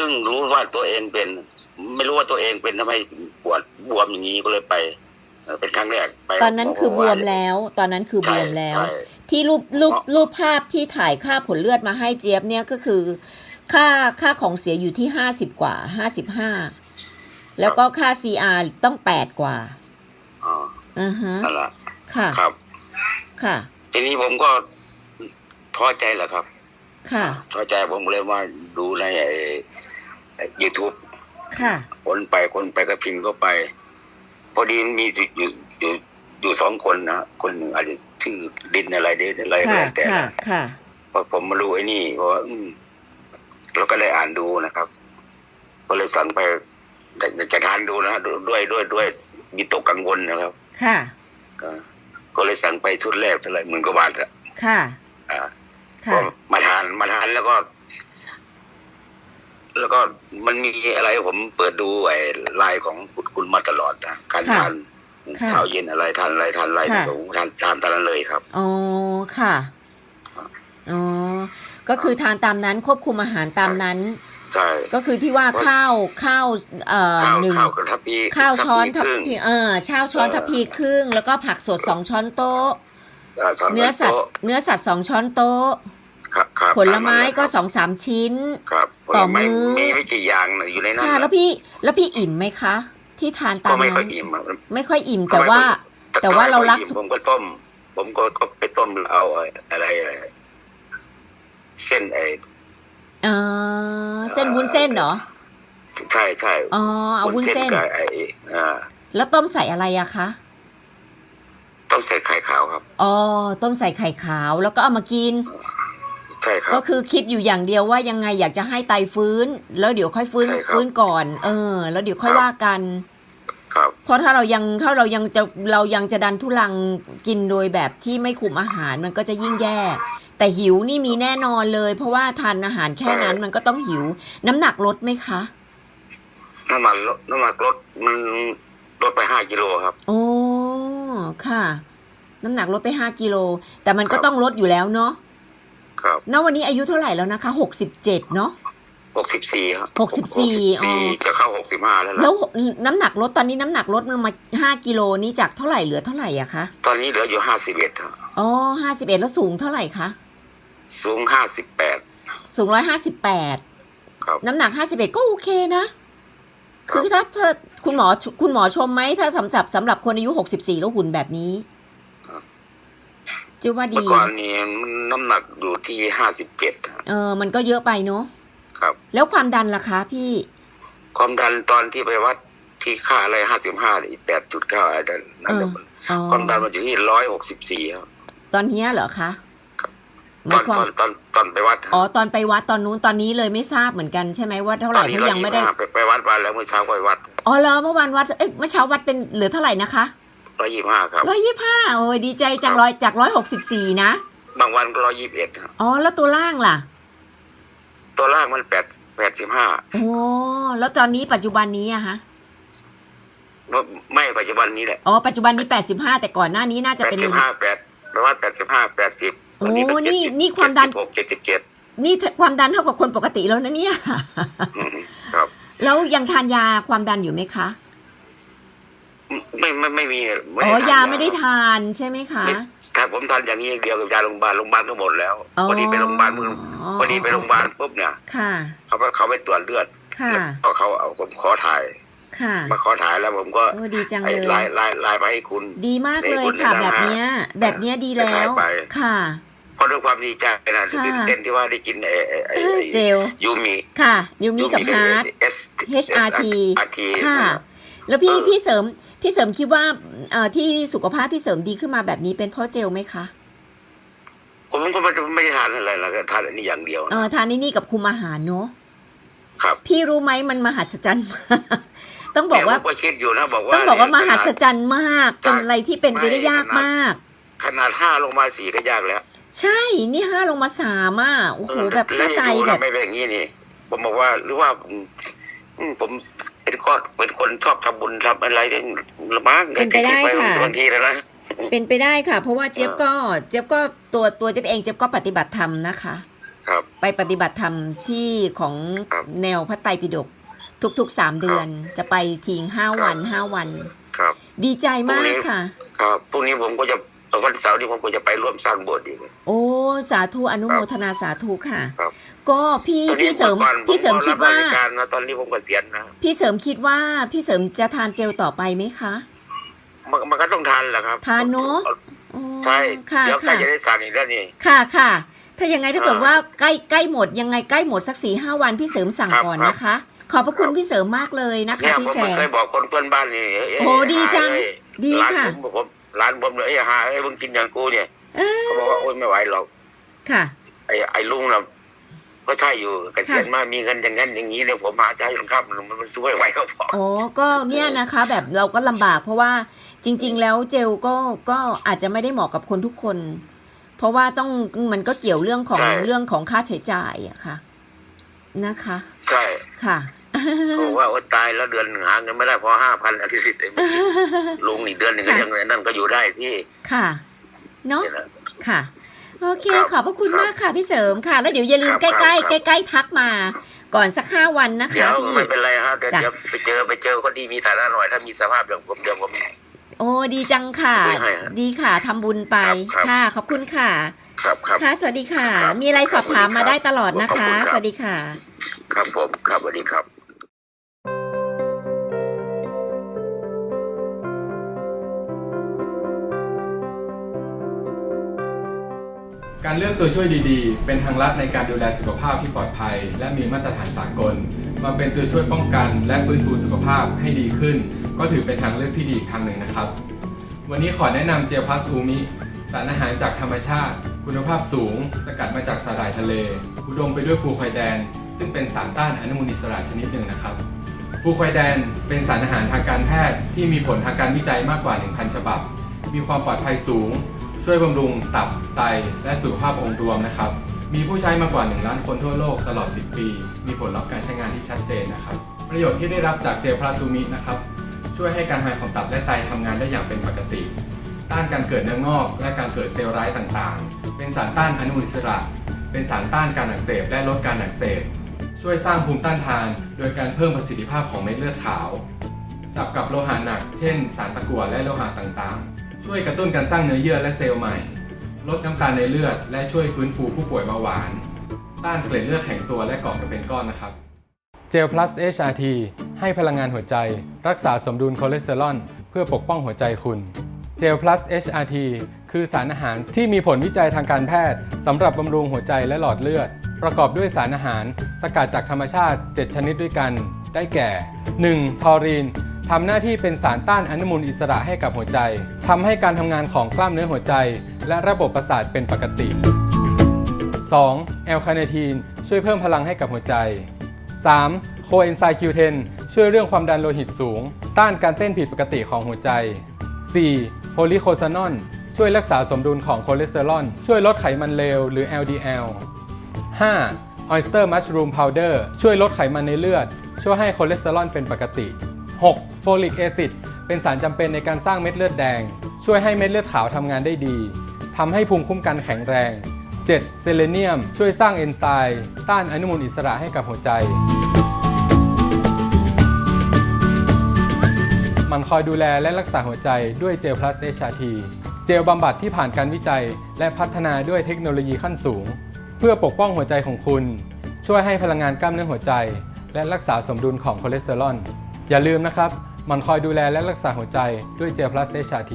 พิ่งรู้ว่าตัวเองเป็น ไม่รู้ว่าตัวเองเป็นทำไมปวดบวมอย่างนี้ก็เลยไปเอ่อเป็นครั้งแรกไปตอนนั้นคือบวมแล้ว ตอนนั้นคือบวมแล้วใช่ใช่ที่รูปรูปรูปภาพที่ถ่ายค่าผลเลือดมาให้เจี๊ยบเนี่ยก็คือ ค่าค่าของเสียอยู่ที่ห้าสิบกว่าห้าสิบห้าแล้วก็ค่า CR ต้องแปดกว่าอ๋ออ่าฮะนั่นแหละค่ะครับ ค่ะ ทีนี้ผมก็ท้อใจแหละครับ ค่ะท้อใจผมเลยว่าดูใน ยูทูบค่ะคนไปคนไปก็พิมพ์เข้าไป พอดีมีอยู่อยู่อยู่อยู่สองคนนะคนหนึ่งอาจจะชื่อดินอะไรดินอะไรก็ค่ะแล้วแต่ค่ะนะค่ะพอผมมารู้ไอ้นี่ก็ว่าอืมเราก็เลยอ่านดูนะครับ ก็เลยสั่งไปอยากจะทานดูนะด้วยด้วยด้วยมีตกกังวลนะครับ ค่ะก็ก็เลยสั่งไปชุดแรกเท่าไหร่หมื่นกว่าบาทอะค่ะ อ่าค่ะก็มาทานมาทานแล้วก็ แล้วก็มันมีอะไรผมเปิดดูไอ้ไลน์ของคุณคุณมาตลอดนะการค่ะทานค่ะเช้าเย็นอะไรทานอะไรทานอะไรค่ะผมทานทานตามนั้นเลยครับอ๋อค่ะอ๋อก็คือทานตามนั้นควบคุมอาหารตามนั้นใช่ก็คือที่ว่าข้าวข้าวเอ่อข้าวหนึ่งข้าวกับทัพพีข้าวช้อนทัทัพพพีครึ่งพีเออข้าวช้อนเออทัพพีครึ่ง แล้วก็ผักสดสองช้อนโต๊ะอ่าสามเนื้อสัตว์โต๊ะเนื้อสัตว์สองช้อนโต๊ะ ครับครับผลไม้ก็ตานั้นสองสามชิ้น ครับผต่ลอไม้มื้อ มีไม่กี่อย่างนะอยู่ในนั้นค่ะนะแล้วพี่แล้วพี่อิ่มไหมคะ ที่ทานตาก็มไม่ค่อนั้ยนอิ่มอะไม่ค่อยอิ่มแต่ว่าถ้แต่ว่าเรารักถ้ไม่ค่อยอิ่มผมก็ต้ม ผมก็ก็ไปต้มเอาอะไรอะไรเส้นไอ้เออเส้นวุ้นเส้นเหรอใช่ใช่อ๋อเอาวุ้นเส้น กับไอ้อ่าแล้วต้มใส่อะไรอะคะต้มใส่ไข่ขาวครับ อ๋อต้มใส่ไข่ขาวแล้วก็เอามากิน ใช่ครับก็คือคิดอยู่อย่างเดียวว่ายังไงอยากจะให้ไตฟื้น แล้วเดี๋ยวค่อยฟื้นใช่ครับฟื้นก่อน เออ แล้วเดี๋ยวค่อยครับว่ากันครับเพราะถ้าเรายังถ้าเรายังจะเรายังจะดันทุลังกินโดยแบบที่ไม่คุมอาหารมันก็จะยิ่งแย่ แต่หิวนี่มีแน่นอนเลย เพราะว่าทานอาหารแค่นั้นมันก็ต้องหิว น้ำหนักลดไหมคะน้ำมันลดน้ำมันลดมันลดไปห้ากิโลครับโอ้ค่ะ น้ำหนักลดไปห้ากิโลแต่มันก็ครับต้องลดอยู่แล้วเนาะ ครับณวันนี้อายุเท่าไหร่แล้วนะคะหกสิบเจ็ดเนาะหกสิบสี่ครับหกสิบสี่อ๋อจะเข้าหกสิบห้าแล้วแล้นะวน้ำหนักลดตอนนี้น้ำหนักลดมันมาห้ากิโลนี้จากเท่าไหร่เหลือเท่าไหร่อะคะตอนนี้เหลืออยู่ห้าสิบเอ็ดครับอ๋อห้าสิบเอ็ดแล้วสูงเท่าไหร่คะสูงห้าสิบแปดสูงร้อยห้าสิบแปดครับน้ำหนักห้าสิบเอ็ดก็โอเคนะคือถ้าถ้าคุณหมอคุณหมอชมไหมถ้าสำหรับสำหรับคนอายุหกสิบสี่แล้วหุ่นแบบนี้ จะว่าเมื่ดีอก่อนนี้น้ำหนักอยู่ที่ห้าสิบเจ็ดเออ มันก็เยอะไปเนาะครับ แล้วความดันล่ะคะพี่ ความดันตอนที่ไปวัดที่ค่าอะไรห้าสิบห้าอีกแปดจุดเก้าอะไรนั่นเออมันอ๋อความดันมันอยู่ที่ร้อยหกสิบสี่ครับตอนเนี้ยเหรอคะหตมาอยนความตอนตอนตอนไปวัดอ๋อตอนไปวัดตอนนู้นตอนนี้เลยไม่ทราบเหมือนกันใช่ไหมว่าเท่าไหตอร่นนี้เพราะร้อยยังยี่ไม่สิได้บห้าไปไปวัดมาแล้วเมื่อเช้าไปวัด อ๋อเหรอเมื่อวานวัดเอ้ยเมื่อเช้าวัดเป็นเหลือเท่าไหร่นะคะ ร้อยยี่สิบห้าครับ ร้อยยี่ห้าโอ้ยดีใจจังร้อยจากร้อยหกสิบสี่นะ บางวันก็ร้อยยี่สิบเอ็ดอ๋อ แล้วตัวล่างล่ะ ตัวล่างมันแปดแปดสิบห้าโอ้แล้วตอนนี้ปัจจุบันนี้อะฮะไม่ปัจจุบันนี้แหละอ๋อปัจจุบันนี้แปดสิบห้าแต่ก่อนหน้านี้น่าจะแปดเป็นสิบห้าแปดไปวัดแปดสิบห้าแปดสิบโอ้นี่นี่ความดันหกเจ็ดสิบเจ็ดนี่ความดันเท่ากับคนปกติแล้วนะเนี่ย ครับ แล้วยังทานยาความดันอยู่ไหมคะ ไม่ไม่ไม่มีอ๋อทนยาไม่ได้ทานใช่ไหมคะ ไม่ถ้าผมทานอย่างนี้อย่างเดียวกับยาโรงพยาบาลโรงพยาบาลก็หมดแล้วอ๋อพอดีไปโรงพยาบาลมึงพอดีไปโรงพยาบาลปุ๊บเนี่ยค่ะ เขาไปเขาไปตรวจเลือดค่ะ แล้วเขาเอาผมขอถ่าย ค่ะมาขอถ่ายแล้วผมก็โอ้ดีจังไอ้เลยไลน์ไลน์ไลน์ไปให้คุณ ดีมากเลยในบุญค่ะในแบบน้ำเนี้ย แบบเนี้ยดีแล้วไป ค่ะ เพราะด้วยความดีใจนะค่ะ ตื่นเต้นที่ว่าได้กินไอ้ไอ้ไอ้เออเจล ยูมิค่ะยูมิกับฮาร์ดเอส HRT อาร์ทีค่ะ แล้วพี่เออพี่เสริม พี่เสริมคิดว่าเอ่อที่สุขภาพพี่เสริมดีขึ้นมาแบบนี้เป็นเพราะเจลไหมคะผมก็ไม่ไม่ได้ทานอะไรแล้วก็ทานอันนี้อย่างเดียวเออทานนี่นี่กับคุมอาหารเนาะครับ พี่รู้ไหมมันมหัศจรรย์มากต้องบอกว่าเนี่ยผมก็คิดอยู่นะบอกว่าต้องบอกว่าเนี่ยมหัศจรรย์มากจาเป็นกอะไรที่เป็นไปได้ไม่ยากขนาดมาก ขนาดห้าลงมาสี่ก็ยากแล้ว ใช่นี่ห้าลงมาสามอะโอ้โหแบบแล้เข้าวใจอยู่แบนะบไม่เป็นอย่างนี้นี่ ผมบอกว่าหรือว่าอืมอืมผม เป็นคนเป็นคนชอบทำบุญทำอะไรเรื่องละมั้งเป็นไปได้ที่คิค่ะ บางทีแล้วนะเป็นไปได้ค่ะ เพราะว่าเจี๊ยบก็เจี๊ยบก็ตัวตัวเจี๊ยบเองเจี๊ยบก็ปฏิบัติธรรมนะคะ ครับ ไปปฏิบัติธรรมที่ของครับแนวพระไตรปิฎกทุกๆสามเดือน จะไปทิ้งห้าครับวันห้าวัน ครับ ดีใจมาพรุ่งกนี้ค่ะ ครับพรุ่งนี้ผมก็จะวันเสาร์นี้ผมก็จะไปร่วมสร้างโบสถ์อีก โอ้ สาธุอนุโมทนาสาธุค่ะ ครับ ก็พี่ตอนนี้พี่เสริม ก่อนพี่เสริมผคิดรับว่าราชการนะตอนนี้ผมเกษียณนะพี่เสริมคิดว่าพี่เสริมจะทานเจลต่อไปไหมคะ มันมันก็ต้องทานแหละครับทานเนอะ อ๋อใช่ค่ะเดี๋ยวใกล้ค่ะ จะได้สั่งอีกแล้วนี่ ค่ะค่ะ ถ้ายังไงถ้าเกิดอ่าว่าใกล้ใกล้หมดยังไงใกล้หมดสักสี่ห้าวันพี่เสริมสั่งครับก่อนครับนะคะ ขอบพระคุณครับ พี่เสริมมากเลยนะคะเนี่ยพี่ผมแชไม่ร์ เคยบอกคนเพื่อนบ้านนี่เยโอ้ดีจังเอ้ยดีร้านค่ะ ผมผมร้านผมเลยไอ้ยหาไอ้ยมึงกินอย่างกูเนี่ยเออเขาบอกว่าโอ้ยไม่ไหวหรอกค่ะ ไอ้ไอ้ลุงน่ะ ก็ใช่อยู่เกษียณมามีเงินอย่างนั้นอย่างนี้เนี่ยผมมาใช้หรอกครับมันมันสู้ไม่ไหวก็พออ๋อก็เนี่ยนะคะ แบบเราก็ลำบากเพราะว่าจริง ๆ แล้วเจลก็ก็อาจจะไม่ได้เหมาะกับคนทุกคน เพราะว่าต้องมันก็เกี่ยวเรื่องของใช่เรื่องของค่าใช้จ่ายอะค่ะ นะคะ ใช่ค่ะบอกว่าโอ้ตายแล้วเดือนหนึ่งหาเงินไม่ได้พอห้าพันอาทิตย์สิเมื่อกี้ลุงนี่เดือนหนึ่งก็ค่ะยังนั่นก็อยู่ได้สิค่ะเนาะเนี่ยนะค่ะ โอเคครับขอบพระคุณครับมากค่ะพี่เสริมค่ะ แล้วเดี๋ยวอย่าลืมครับใกล้ครับใกล้ใกล้ๆทักมา ก่อนสักห้าวันนะเดี๋ยคะวพี่ ไม่เป็นไรครับเดี๋ยวจ้ะ เดี๋ยวไปเจอไปเจอคนดีมีฐานะหน่อยถ้ามีสภาพอย่างผมเดี๋ยวผม โอ้ดีจังค่ะ ไม่ให้ฮะดีค่ะทำบุญไปครับครับ ค่ะ ขอบคุณค่ะ ครับครับ ค่ะ สวัสดีค่ะ ครับมีอะไรสอบถามครับมาได้ตลอดนะขอบคะคุณครับ สวัสดีค่ะ ครับผมครับสวัสดีครับ การเลือกตัวช่วยดีๆ เป็นทางลัดในการดูแลสุขภาพที่ปลอดภัย และมีมาตรฐานสากล มาเป็นตัวช่วยป้องกัน และฟื้นฟูสุขภาพให้ดีขึ้น ก็ถือเป็นทางเลือกที่ดีอีกทางหนึ่งนะครับ วันนี้ขอแนะนำเจลพัสอูมิ สารอาหารจากธรรมชาติ คุณภาพสูง สกัดมาจากสาหร่ายทะเล อุดมไปด้วยฟูไคแดน ซึ่งเป็นสารต้านอนุมูลอิสระชนิดหนึ่งนะครับฟูไคแดนเป็นสารอาหารทางการแพทย์ที่มีผลทางการวิจัยมากกว่า 1,000 ฉบับ มีความปลอดภัยสูง ช่วยบำรุงตับไตและสุขภาพองค์รวมนะครับ มีผู้ใช้มากกว่า 1 ล้านคนทั่วโลกตลอด 10 ปี มีผลลัพธ์การใช้งานที่ชัดเจนนะครับ ประโยชน์ที่ได้รับจากเจลพลาซูมินะครับ ช่วยให้การทำงานของตับและไตทำงานได้อย่างเป็นปกติ ต้านการเกิดเนื้องอก และการเกิดเซลล์ร้ายต่างๆ เป็นสารต้านอนุมูลอิสระ เป็นสารต้านการอักเสบและลดการอักเสบ ช่วยสร้างภูมิต้านทาน โดยการเพิ่มประสิทธิภาพของเม็ดเลือดขาว จับกับโลหะหนัก เช่น สารตะกั่วและโลหะต่างๆ ช่วยกระตุ้นการสร้างเนื้อเยื่อและเซลล์ใหม่ ลดน้ำตาลในเลือด และช่วยฟื้นฟูผู้ป่วยเบาหวาน ต้านเกล็ดเลือดแข็งตัวและก่อกันเป็นก้อนนะครับ เจล plus HRT ให้พลังงานหัวใจ รักษาสมดุลคอเลสเตอรอลเพื่อปกป้องหัวใจคุณ เจล plus HRT คือสารอาหารที่มีผลวิจัยทางการแพทย์สำหรับบำรุงหัวใจและหลอดเลือด ประกอบด้วยสารอาหาร สกัดจากธรรมชาติ 7 ชนิดด้วยกัน ได้แก่ 1. ทอรีน ทำหน้าที่เป็นสารต้านอนุมูลอิสระให้กับหัวใจทำให้การทำงานของกล้ามเนื้อหัวใจ และระบบประสาทเป็นปกติ 2. แอลคาเนทีนช่วยเพิ่มพลังให้กับหัวใจ 3. โคเอนไซม์ Q10 ช่วยเรื่องความดันโลหิตสูง ต้านการเต้นผิดปกติของหัวใจ 4. โพลีโคซานอนช่วยรักษาสมดุลของคอเลสเตอรอล ช่วยลดไขมันเลวหรือ LDL 5. Oyster Mushroom Powder ช่วยลดไขมันในเลือด ช่วยให้คอเลสเตอรอลเป็นปกติ 6. Folic Acid เป็นสารจำเป็นในการสร้างเม็ดเลือดแดง ช่วยให้เม็ดเลือดขาวทำงานได้ดีทำให้ภูมิคุ้มกันแข็งแรง 7. เซเลเนียม ช่วยสร้างเอนไซม์ต้านอนุมูลอิสระให้กับหัวใจ มันคอยดูแลและรักษาหัวใจด้วยเจล plus HRT เจลบำบัดที่ผ่านการวิจัย และพัฒนาด้วยเทคโนโลยีขั้นสูง เพื่อปกป้องหัวใจของคุณ ช่วยให้พลังงานกล้ามเนื้อหัวใจ และรักษาสมดุลของคอเลสเตอรอล อย่าลืมนะครับมันคอยดูแลและรักษาหัวใจด้วยเจล plus HRT